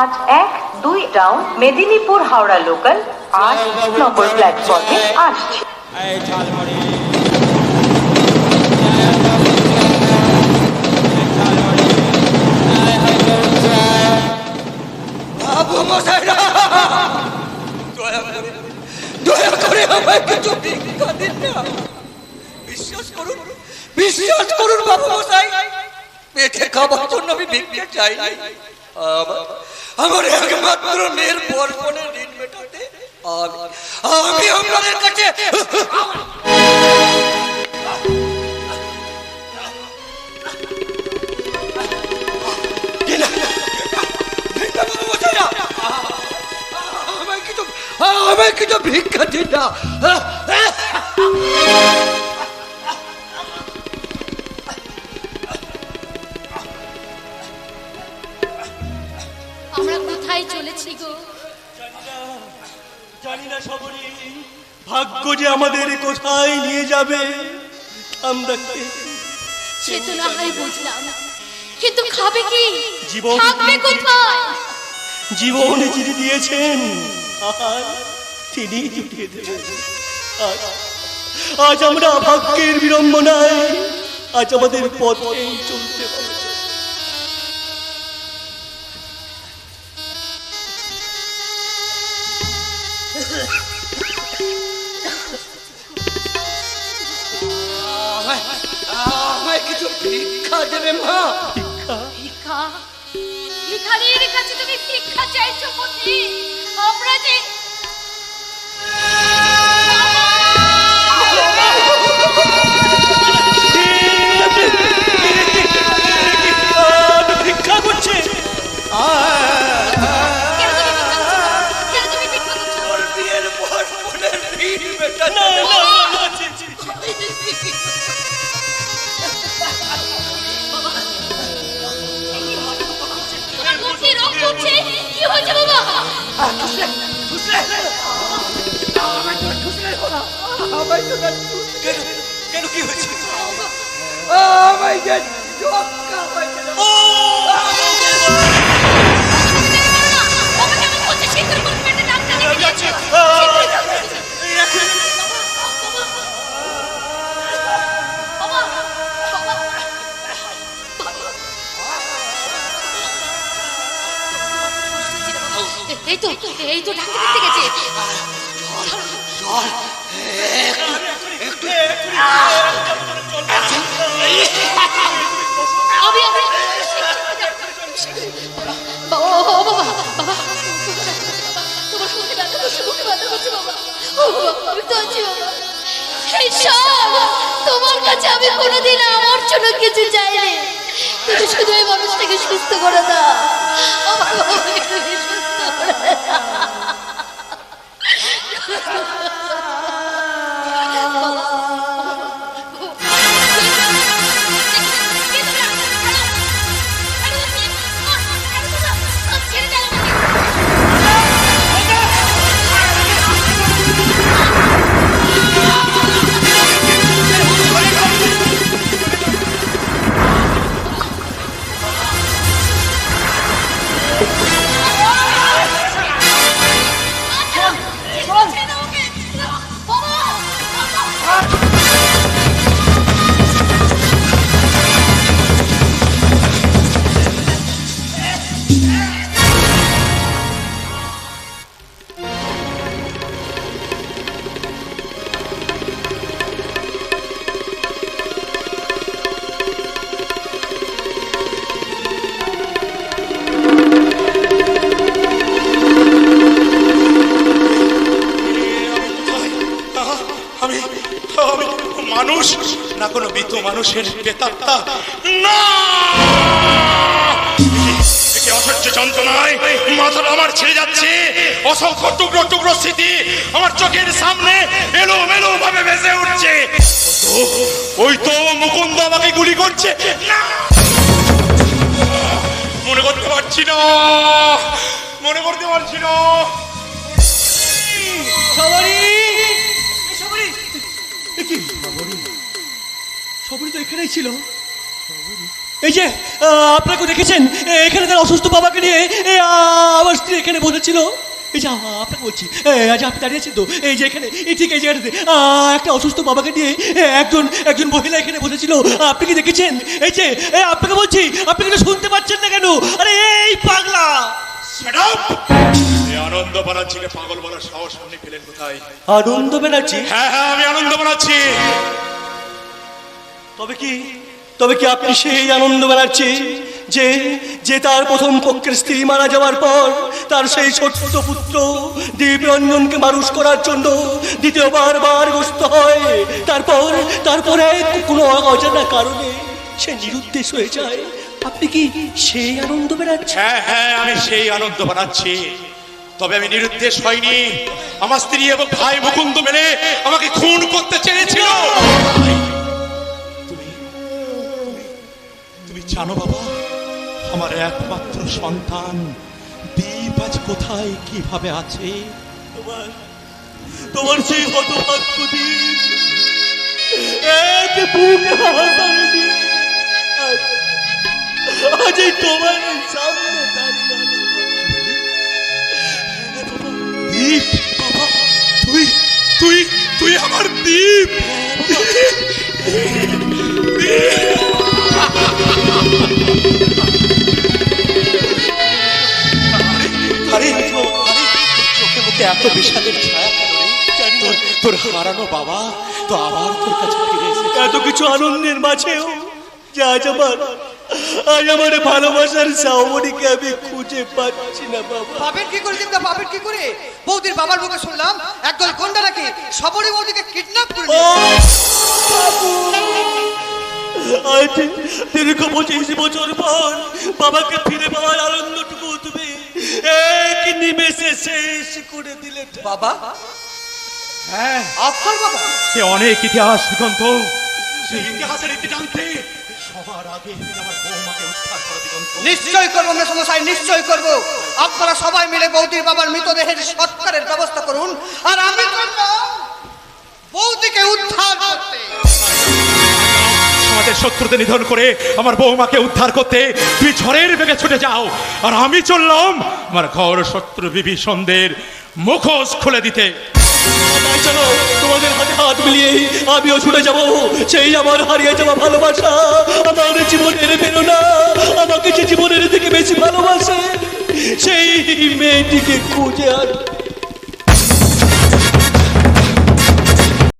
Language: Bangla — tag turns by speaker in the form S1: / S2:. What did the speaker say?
S1: আট এক, দুই ডাউন মেদিনীপুর হাওড়া লোকাল আট নম্বর প্ল্যাটফর্মে আসছে।
S2: বিশ্বাস করুন বিশ্বাস করুন বাবু মশাই পেটে খাবার জন্য আমি ভিক্ষা চাই। আমার- একমাত্র মেয়ের বর্ষণের ঋণ মেটাতে আমি আপনাদের কিছু আমায় কিছু ভিক্ষা দিন না।
S3: কোথায় চলেছি গো?
S4: জানি না সবরি ভাগ্য যে আমাদের কোথায় নিয়ে যাবে আমরা কে-
S3: সে তো না হয় বুঝলাম। কিন্তু খাবে কি?
S4: জীবন-
S3: থাকবে কোথায়?
S4: জীবন যিনি দিয়েছেন আর তিনি জুটিয়ে দেবেন। আজ আমরা ভাগ্যের বিড়ম্বনায় আজ আমাদের পথে চলতে
S2: আমায় কিছু ভিক্ষা দেবে মা?
S3: ভিক্ষা? ভিখারির কাছে তুমি ভিক্ষা চাইছো পথি আমরা যে
S4: ভিক্ষা
S2: আমায় তো না
S4: কেন কেন কি হয়েছে
S2: আমায় যে জক্কা হয়েছে
S3: এই তো এই তো ডাক্তার দেখতে গেছে আমি আমি বাবা বাবা বাবা তোমার মুখে ব্যথা করছে কাছে আমি কোনোদিন আমার জন্য কিছু চাইনি তুমি শুধু এই মানুষটাকে সুস্থ করে দাও তুমি সুস্থ
S5: না কোনো মৃত মানুষের না! একে অসহ্য যন্ত্রণায় মাথাটা আমার ছেড়ে যাচ্ছে। অসংখ্য টুকরো টুকরো স্মৃতি আমার চোখের সামনে এলো মেলো ভাবে ভেসে উঠছে। ও ওই তো মুকুন্দ আমাকে গুলি করছে। না! মনে করতে পারছি না। মনে করতে পারছি না।
S4: সবারই সবারই কি সবারই তো এখানেই ছিল। এই যে আপনাকে দেখেছেন? এখানে তার অসুস্থ বাবাকে নিয়ে এ, আহ, এখানে বসেছিল। এই যে আপনাকে বলছি আজ আপনি দাঁড়িয়েছেন তো? এই যে এখানে এই ঠিক এই জায়গাটাতে। একটা অসুস্থ বাবাকে নিয়ে একজন একজন মহিলা এখানে বসেছিল। আপনি কি দেখেছেন? এই যে আপনাকে বলছি আপনি কিন্তু শুনতে পাচ্ছেন না কেন? আরে এই পাগলা!
S5: আনন্দ বানাচ্ছিলে পাগল বলার সাহস আপনি পেলেন কোথায়?
S4: আনন্দ ব্যানার্জি
S5: হ্যাঁ হ্যাঁ আমি আনন্দ বানাচ্ছি।
S4: তবে কি তবে কি আপনি সেই আনন্দ বেড়াচ্ছি যে যে তার প্রথম পক্ষের স্ত্রী মারা যাওয়ার পর তার সেই ছোট্ট পুত্র দীপরঞ্জনকে মানুষ করার জন্য দ্বিতীয়বার বার গ্রস্ত হয়। তারপর, তারপরে কোনো অজানা কারণে সে নিরুদ্দেশ হয়ে যায়। আপনি কি সেই আনন্দ বেড়াচ্ছেন?
S5: হ্যাঁ হ্যাঁ আমি সেই আনন্দ বানাচ্ছি তবে আমি নিরুদ্দেশ হয়নি আমার স্ত্রী এবং ভাই মুকুন্দ মেলে আমাকে খুন করতে চেয়েছিল। জানো বাবা আমার একমাত্র সন্তান দীপ আজ কোথায় কীভাবে আছে?
S4: তোমার তোমার সেই হতভাগ্য এক বুকে হাসানি আজ এই তোমার সামনে দাঁড়িয়ে
S5: দীপ বাবা তুই তুই তুই আমার দীপ। এত বিষাদের ছায়া কেন তোর তোর হারানো বাবা তো আবার তোর কাছে ফিরে এসেছে।
S4: এত কিছু আনন্দের মাঝেও যে আজ আমার আজ আমার ভালোবাসার সাউমনিকে আমি খুঁজে পাচ্ছি না বাবা।
S2: পাবেন কি করে দিদা পাবেন কি করে? বৌদির বাবার মুখে শুনলাম একদল গন্ডা নাকি সবরই বৌদিকে কিডন্যাপ করে!
S4: আজ দীর্ঘ পঁচিশ বছর পর বাবাকে ফিরে পাওয়ার আনন্দটুকু নিমেষে শেষ করে দিলে
S2: বাবা?
S5: হ্যাঁ।
S2: আপনার বাবা?
S5: সে অনেক ইতিহাস দিগন্ত। সেই ইতিহাসের ইতি জানতে। সবার আগে আমার বৌমাকে উদ্ধার করে দিগন্ত
S2: নিশ্চয় করব মেসমশাই নিশ্চয় করব। আপনারা সবাই মিলে বৌদির বাবার মৃতদেহের সৎকারের ব্যবস্থা করুন। আর আমি বৌদিকে উদ্ধার করতে।
S5: আমাদের শত্রুতে নিধন করে আমার বৌমাকে উদ্ধার করতে তুই ঝড়ের বেগে ছুটে যাও। আর আমি চললাম আমার ঘর শত্রু বিভীষণদের মুখোশ খুলে দিতে।
S4: চলো তোমাদের হাতে হাত মিলিয়ে আমিও ছুটে যাব। সেই আমার হারিয়ে যাওয়া ভালোবাসা আমার জীবনের বেরোনা আমাকে যে জীবনের থেকে বেশি ভালোবাসে, সেই মেয়েটিকে খুঁজে আনতে